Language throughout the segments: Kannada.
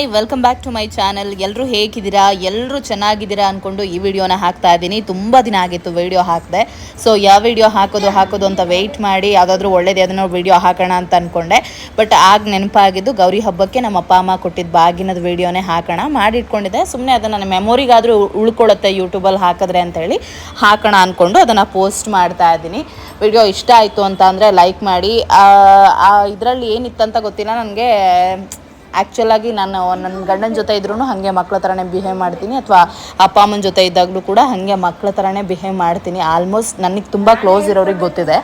Hi welcome back to my channel ಎಲ್ಲರೂ ಹೇಗಿದ್ದೀರಾ? ಎಲ್ಲರೂ ಚೆನ್ನಾಗಿದ್ದೀರಾ ಅಂದ್ಕೊಂಡು ಈ ವಿಡಿಯೋನ ಹಾಕ್ತಾ ಇದ್ದೀನಿ. ತುಂಬ ದಿನ ಆಗಿತ್ತು ವಿಡಿಯೋ ಹಾಕಿದೆ. ಸೊ ಯಾವ ವಿಡಿಯೋ ಹಾಕೋದು ಹಾಕೋದು ಅಂತ ವೆಯ್ಟ್ ಮಾಡಿ, ಯಾವುದಾದ್ರೂ ಒಳ್ಳೇದು ಅದನ್ನು ವಿಡಿಯೋ ಹಾಕೋಣ ಅಂತ ಅಂದ್ಕೊಂಡೆ ಬಟ್ ಆಗ ನೆನಪಾಗಿದ್ದು ಗೌರಿ ಹಬ್ಬಕ್ಕೆ ನಮ್ಮ ಅಪ್ಪ, ಅಮ್ಮ ಕೊಟ್ಟಿದ್ದ ಬಾಗಿನದ ವಿಡಿಯೋನೇ ಹಾಕೋಣ ಮಾಡಿಟ್ಕೊಂಡಿದ್ದೆ. ಸುಮ್ಮನೆ ಅದನ್ನು ನನ್ನ ಮೆಮೊರಿಗಾದರೂ ಉಳ್ಕೊಳ್ಳುತ್ತೆ ಯೂಟ್ಯೂಬಲ್ಲಿ ಹಾಕಿದ್ರೆ ಅಂತೇಳಿ ಹಾಕೋಣ ಅಂದ್ಕೊಂಡು ಅದನ್ನು ಪೋಸ್ಟ್ ಮಾಡ್ತಾ ಇದ್ದೀನಿ. ವಿಡಿಯೋ ಇಷ್ಟ ಆಯಿತು ಅಂತ ಅಂದರೆ ಲೈಕ್ ಮಾಡಿ. ಇದರಲ್ಲಿ ಏನಿತ್ತಂತ ಗೊತ್ತಿಲ್ಲ. ನನಗೆ ಆ್ಯಕ್ಚುಲಾಗಿ ನಾನು ನನ್ನ ಗಂಡನ ಜೊತೆ ಇದ್ರೂ ಹಾಗೆ ಮಕ್ಕಳ ಥರನೇ ಬಿಹೇವ್ ಮಾಡ್ತೀನಿ ಅಥವಾ ಅಪ್ಪ ಅಮ್ಮನ ಜೊತೆ ಇದ್ದಾಗಲೂ ಕೂಡ ಹಾಗೆ ಮಕ್ಕಳ ಥರನೇ ಬಿಹೇವ್ ಮಾಡ್ತೀನಿ. ಆಲ್ಮೋಸ್ಟ್ ನನಗೆ ತುಂಬ ಕ್ಲೋಸ್ ಇರೋರಿಗೆ ಗೊತ್ತಿದೆ.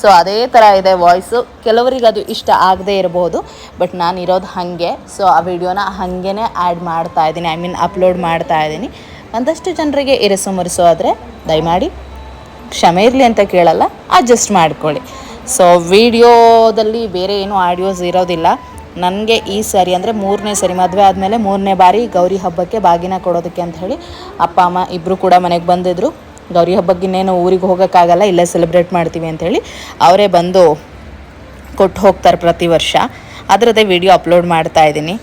ಸೊ ಅದೇ ಥರ ಇದೆ ವಾಯ್ಸು ಕೆಲವರಿಗೆ ಅದು ಇಷ್ಟ ಆಗದೇ ಇರಬಹುದು ಬಟ್ ನಾನು ಇರೋದು ಹಾಗೆ. ಸೊ ಆ ವಿಡಿಯೋನ ಹಾಗೇ ಆ್ಯಡ್ ಮಾಡ್ತಾ ಇದ್ದೀನಿ. ಐ ಮೀನ್ ಅಪ್ಲೋಡ್ ಮಾಡ್ತಾ ಇದ್ದೀನಿ. ಒಂದಷ್ಟು ಜನರಿಗೆ ಇರಿಸು ಮುರಿಸು ಆದರೆ ದಯಮಾಡಿ, ಕ್ಷಮೆ ಇರಲಿ ಅಂತ ಕೇಳಲ್ಲ ಅಡ್ಜಸ್ಟ್ ಮಾಡ್ಕೊಳ್ಳಿ. ಸೊ ವಿಡಿಯೋದಲ್ಲಿ ಬೇರೆ ಏನೂ ಆಡಿಯೋಸ್ ಇರೋದಿಲ್ಲ. ನನಗೆ ಈ ಸರಿ ಅಂದರೆ ಮೂರನೇ ಸರಿ, ಮದುವೆ ಆದಮೇಲೆ ಮೂರನೇ ಬಾರಿ ಗೌರಿ ಹಬ್ಬಕ್ಕೆ ಬಾಗಿನ ಕೊಡೋದಕ್ಕೆ ಅಂತ ಹೇಳಿ ಅಪ್ಪ, ಅಮ್ಮ ಇಬ್ಬರು ಕೂಡ ಮನೆಗೆ ಬಂದಿದ್ದರು ಗೌರಿ ಹಬ್ಬಕ್ಕೆ ಇನ್ನೇನು ಊರಿಗೆ ಹೋಗೋಕ್ಕಾಗಲ್ಲ, ಇಲ್ಲೇ ಸೆಲೆಬ್ರೇಟ್ ಮಾಡ್ತೀವಿ ಅಂಥೇಳಿ ಅವರೇ ಬಂದು ಕೊಟ್ಟು ಹೋಗ್ತಾರೆ ಪ್ರತಿ ವರ್ಷ. ಅದರದ್ದೇ ವಿಡಿಯೋ ಅಪ್ಲೋಡ್ ಮಾಡ್ತಾ ಇದ್ದೀನಿ.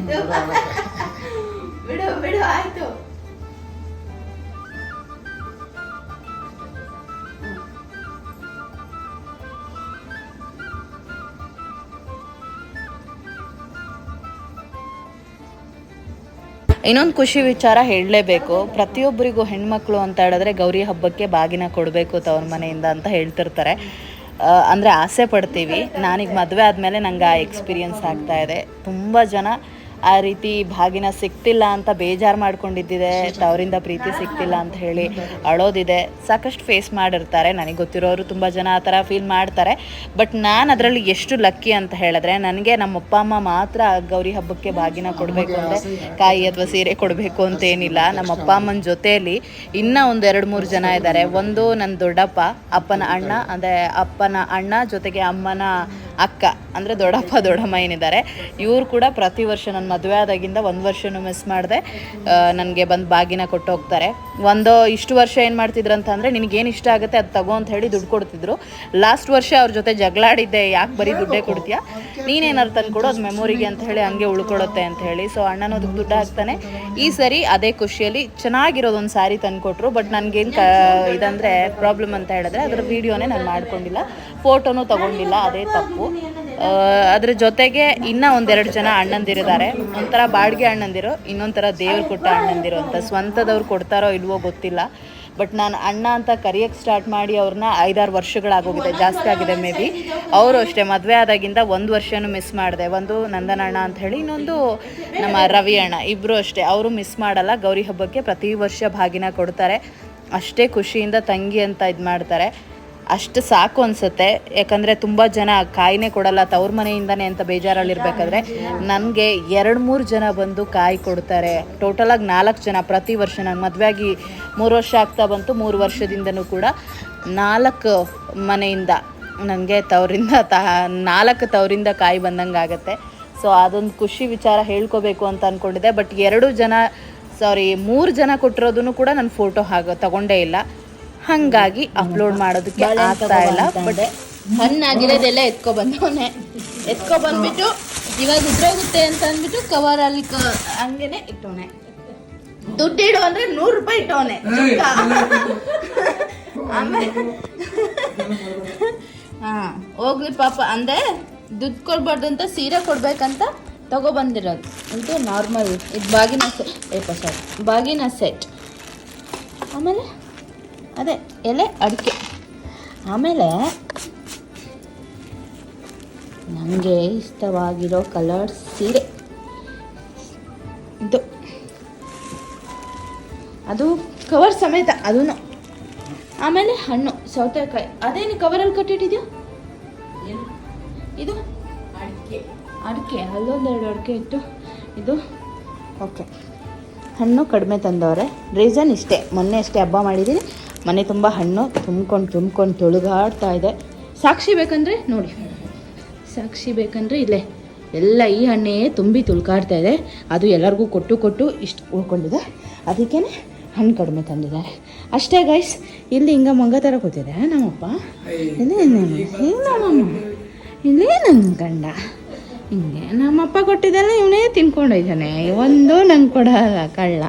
ಬಿಡು ಬಿಡು ಆಯ್ತು. ಇನ್ನೊಂದು ಖುಷಿ ವಿಚಾರ ಹೇಳಲೇಬೇಕು. ಪ್ರತಿಯೊಬ್ಬರಿಗೂ ಹೆಣ್ಮಕ್ಳು ಅಂತ ಹೇಳಿದ್ರೆ ಗೌರಿ ಹಬ್ಬಕ್ಕೆ ಬಾಗಿನ ಕೊಡಬೇಕು ತವ್ರ ಮನೆಯಿಂದ ಅಂತ ಹೇಳ್ತಿರ್ತಾರೆ. ಅಂದರೆ ಆಸೆ ಪಡ್ತೀವಿ. ನಾನೀಗ ಮದುವೆ ಆದಮೇಲೆ ನಂಗೆ ಆ ಎಕ್ಸ್ಪೀರಿಯನ್ಸ್ ಆಗ್ತಾ ಇದೆ. ತುಂಬ ಜನ ಆ ರೀತಿ ಭಾಗಿನ ಸಿಕ್ತಿಲ್ಲ ಅಂತ ಬೇಜಾರು ಮಾಡ್ಕೊಂಡಿದ್ದಿದೆ ಅವರಿಂದ ಪ್ರೀತಿ ಸಿಕ್ತಿಲ್ಲ ಅಂತ ಹೇಳಿ ಅಳೋದಿದೆ. ಸಾಕಷ್ಟು ಫೇಸ್ ಮಾಡಿರ್ತಾರೆ, ನನಗೆ ಗೊತ್ತಿರೋರು ತುಂಬ ಜನ ಆ ಥರ ಫೀಲ್ ಮಾಡ್ತಾರೆ. ಬಟ್ ನಾನು ಅದರಲ್ಲಿ ಎಷ್ಟು ಲಕ್ಕಿ ಅಂತ ಹೇಳಿದ್ರೆ, ನನಗೆ ನಮ್ಮ ಅಪ್ಪ ಅಮ್ಮ ಮಾತ್ರ ಗೌರಿ ಹಬ್ಬಕ್ಕೆ ಭಾಗಿನ ಕೊಡಬೇಕು ಅಂದರೆ ಕಾಯಿ ಅಥವಾ ಸೀರೆ ಕೊಡಬೇಕು ಅಂತೇನಿಲ್ಲ ನಮ್ಮ ಅಪ್ಪ ಅಮ್ಮನ ಜೊತೆಯಲ್ಲಿ ಇನ್ನೂ ಒಂದು ಎರಡು ಮೂರು ಜನ ಇದ್ದಾರೆ. ಒಂದು ನನ್ನ ದೊಡ್ಡಪ್ಪ, ಅಪ್ಪನ ಅಣ್ಣ, ಅಂದರೆ ಅಪ್ಪನ ಅಣ್ಣ ಜೊತೆಗೆ ಅಮ್ಮನ ಅಕ್ಕ, ಅಂದರೆ ದೊಡ್ಡಪ್ಪ, ದೊಡ್ಡಮ್ಮ ಏನಿದ್ದಾರೆ, ಇವರು ಕೂಡ ಪ್ರತಿ ವರ್ಷ ನನ್ನ ಮದುವೆ ಆದಾಗಿಂದ ಒಂದು ವರ್ಷನೂ ಮಿಸ್ ಮಾಡಿದೆ. ನನಗೆ ಬಂದು ಬಾಗಿನ ಕೊಟ್ಟು ಹೋಗ್ತಾರೆ ಒಂದು ಇಷ್ಟು ವರ್ಷ ಏನು ಮಾಡ್ತಿದ್ರು ಅಂತಂದರೆ ನಿನಗೇನು ಇಷ್ಟ ಆಗುತ್ತೆ ಅದು ತಗೋ ಅಂತ ಹೇಳಿ ದುಡ್ಡು ಕೊಡ್ತಿದ್ರು. ಲಾಸ್ಟ್ ವರ್ಷ ಅವ್ರ ಜೊತೆ ಜಗಳಾಡಿದ್ದೆ ಯಾಕೆ ಬರೀ ದುಡ್ಡೇ ಕೊಡ್ತೀಯಾ? ನೀನೇನಾರು ತಂದು ಕೊಡು ಅದು ಮೆಮೊರಿಗೆ ಅಂತ ಹೇಳಿ ಹಂಗೆ ಉಳ್ಕೊಳುತ್ತೆ ಅಂತ ಹೇಳಿ. ಸೊ ಅಣ್ಣನೂ ಅದಕ್ಕೆ ದುಡ್ಡು ಹಾಕ್ತಾನೆ. ಈ ಸರಿ ಅದೇ ಖುಷಿಯಲ್ಲಿ ಚೆನ್ನಾಗಿರೋದೊಂದು ಸಾರಿ ತಂದು ಕೊಟ್ಟರು ಬಟ್ ನನಗೇನು ಕ, ಇದಂದರೆ ಪ್ರಾಬ್ಲಮ್ ಅಂತ ಹೇಳಿದ್ರೆ ಅದರ ವೀಡಿಯೋನೇ ನಾನು ಮಾಡ್ಕೊಂಡಿಲ್ಲ. ಫೋಟೋನೂ ತಗೊಂಡಿಲ್ಲ, ಅದೇ ತಪ್ಪು. ಅದ್ರ ಜೊತೆಗೆ ಇನ್ನೂ ಒಂದೆರಡು ಜನ ಅಣ್ಣಂದಿರಿದ್ದಾರೆ ಒಂಥರ ಬಾಡಿಗೆ ಅಣ್ಣಂದಿರು, ಇನ್ನೊಂಥರ ದೇವ್ರು ಕೊಟ್ಟ ಅಣ್ಣಂದಿರು ಅಂತ. ಸ್ವಂತದವ್ರು ಕೊಡ್ತಾರೋ ಇಲ್ವೋ ಗೊತ್ತಿಲ್ಲ. ಬಟ್ ನಾನು ಅಣ್ಣ ಅಂತ ಕರಿಯಕ್ಕೆ ಸ್ಟಾರ್ಟ್ ಮಾಡಿ ಅವ್ರನ್ನ ಐದಾರು ವರ್ಷಗಳಾಗೋಗಿದೆ, ಜಾಸ್ತಿ ಆಗಿದೆ ಮೇ ಬಿ. ಅವರು ಅಷ್ಟೇ, ಮದುವೆ ಆದಾಗಿಂದ ಒಂದು ವರ್ಷನೂ ಮಿಸ್ ಮಾಡಿದೆ. ಒಂದು ನಂದನ ಅಣ್ಣ ಅಂತ ಹೇಳಿ, ಇನ್ನೊಂದು ನಮ್ಮ ರವಿ ಅಣ್ಣ ಇಬ್ಬರು ಅಷ್ಟೇ. ಅವರು ಮಿಸ್ ಮಾಡಲ್ಲ, ಗೌರಿ ಹಬ್ಬಕ್ಕೆ ಪ್ರತಿ ವರ್ಷ ಭಾಗಿನ ಕೊಡ್ತಾರೆ. ಅಷ್ಟೇ ಖುಷಿಯಿಂದ ತಂಗಿ ಅಂತ ಇದು ಮಾಡ್ತಾರೆ. ಅಷ್ಟು ಸಾಕು ಅನಿಸುತ್ತೆ. ಯಾಕಂದರೆ ತುಂಬ ಜನ ಕಾಯಿನೇ ಕೊಡಲ್ಲ. ತವ್ರ ಮನೆಯಿಂದನೇ ಅಂತ ಬೇಜಾರಲ್ಲಿರ್ಬೇಕಾದ್ರೆ ನನಗೆ ಎರಡು ಮೂರು ಜನ ಬಂದು ಕಾಯಿ ಕೊಡ್ತಾರೆ. ಟೋಟಲಾಗಿ ನಾಲ್ಕು ಜನ ಪ್ರತಿ ವರ್ಷ ನಾನು ಮದುವೆಯಾಗಿ ಮೂರು ವರ್ಷ ಆಗ್ತಾ ಬಂತು. ಮೂರು ವರ್ಷದಿಂದನೂ ಕೂಡ ನಾಲ್ಕು ಮನೆಯಿಂದ ನನಗೆ ತವರಿಂದ ತ, ನಾಲ್ಕು ತವರಿಂದ ಕಾಯಿ ಬಂದಂಗೆ ಆಗುತ್ತೆ. ಸೊ ಅದೊಂದು ಖುಷಿ ವಿಚಾರ ಹೇಳ್ಕೋಬೇಕು ಅಂತ ಅಂದ್ಕೊಂಡಿದ್ದೆ ಬಟ್ ಎರಡು ಜನ ಸಾರಿ ಮೂರು ಜನ ಕೊಟ್ಟಿರೋದನ್ನು ಕೂಡ ನಾನು ಫೋಟೋ ಹಾಗೆ, ತಗೊಂಡೇ ಇಲ್ಲ. ಹಾಗಾಗಿ ಅಪ್ಲೋಡ್ ಮಾಡೋದಕ್ಕೆ ಆಗ್ತಾ ಇಲ್ಲ ಬಟ್ ಹಣ್ಣಾಗಿರೋದೆಲ್ಲ ಎತ್ಕೊ ಬಂದವನೆ. ಎತ್ಕೊ ಬಂದ್ಬಿಟ್ಟು ಇವಾಗ ಉದ್ರೋಗುತ್ತೆ ಅಂತ ಅಂದ್ಬಿಟ್ಟು ಕವರ್ ಅಲ್ಲಿ ಕ- ಹಂಗೇನೆ ಇಟ್ಟವನೆ. ದುಡ್ಡು ಇಡು ಅಂದ್ರೆ ನೂರು ರೂಪಾಯಿ ಇಟ್ಟವನೆ. ಆಮೇಲೆ ಹಾ ಹೋಗ್ಲಿ ಪಾಪ. ಅಂದ್ರೆ ದುಡ್ಡು ಕೊಡ್ಬಾರ್ದು ಅಂತ ಸೀರೆ ಕೊಡ್ಬೇಕಂತ ತಗೊಬಂದಿರೋದು ಇದು ನಾರ್ಮಲ್ ಇದು ಬಾಗಿನ ಸೆಟ್ ಏಪ ಸಾರಿ ಬಾಗಿನ ಸೆಟ್ ಆಮೇಲೆ? ಅದೇ ಎಲೆ ಅಡಿಕೆ. ಆಮೇಲೆ ನನಗೆ ಇಷ್ಟವಾಗಿರೋ ಕಲರ್ ಸೀರೆ. ಇದು. ಅದು ಕವರ್ ಸಮೇತ ಅದೂ ಆಮೇಲೆ ಹಣ್ಣು ಸೌತೆಕಾಯಿ. ಅದೇನು ಕವರಲ್ಲಿ ಕಟ್ಟಿಟ್ಟಿದ್ಯಾ? ಇದು? ಅಡಿಕೆ. ಅಡಿಕೆ ಅಲ್ಲೊಂದೆರಡು ಅಡಿಕೆ ಇತ್ತು. ಇದು? ಓಕೆ ಹಣ್ಣು ಕಡಿಮೆ ತಂದವ್ರೆ. ರೀಸನ್ ಇಷ್ಟೇ. ಮೊನ್ನೆ ಅಷ್ಟೇ ಹಬ್ಬ ಮಾಡಿದ್ದೀನಿ ಮನೆ ತುಂಬ ಹಣ್ಣು ತುಂಬ್ಕೊಂಡು ತುಂಬ್ಕೊಂಡು ತೊಳಗಾಡ್ತಾ ಇದೆ. ಸಾಕ್ಷಿ ಬೇಕಂದ್ರೆ ನೋಡಿ. ಸಾಕ್ಷಿ ಬೇಕಂದರೆ ಇಲ್ಲೇ. ಎಲ್ಲ ಈ ಹಣ್ಣೇ ತುಂಬಿ ತುಳ್ಕಾಡ್ತಾ ಇದೆ. ಅದು ಎಲ್ಲರಿಗೂ ಕೊಟ್ಟು ಕೊಟ್ಟು ಇಷ್ಟು ಉಳ್ಕೊಂಡಿದೆ. ಅದಕ್ಕೇ ಹಣ್ಣು ಕಡಿಮೆ ತಂದಿದ್ದಾರೆ. ಅಷ್ಟೇ ಗೈಸ್ ಇಲ್ಲಿ ಹಿಂಗ ಮಂಗ ಥರ ಕೂತಿದೆ, ನಮ್ಮಪ್ಪ. ಇಲ್ಲೇ ನಮ್ಮಮ್ಮ ಇಲ್ಲೇ ನನ್ನ ಗಂಡ. ಹಿಂಗೆ ನಮ್ಮಪ್ಪ ಕೊಟ್ಟಿದ್ದಲ್ಲ ಇವನೇ ತಿನ್ಕೊಂಡೋಯ್ತಾನೆ ಒಂದು ನಂಗೆ ಕೊಡಲ್ಲ ಕಳ್ಳ.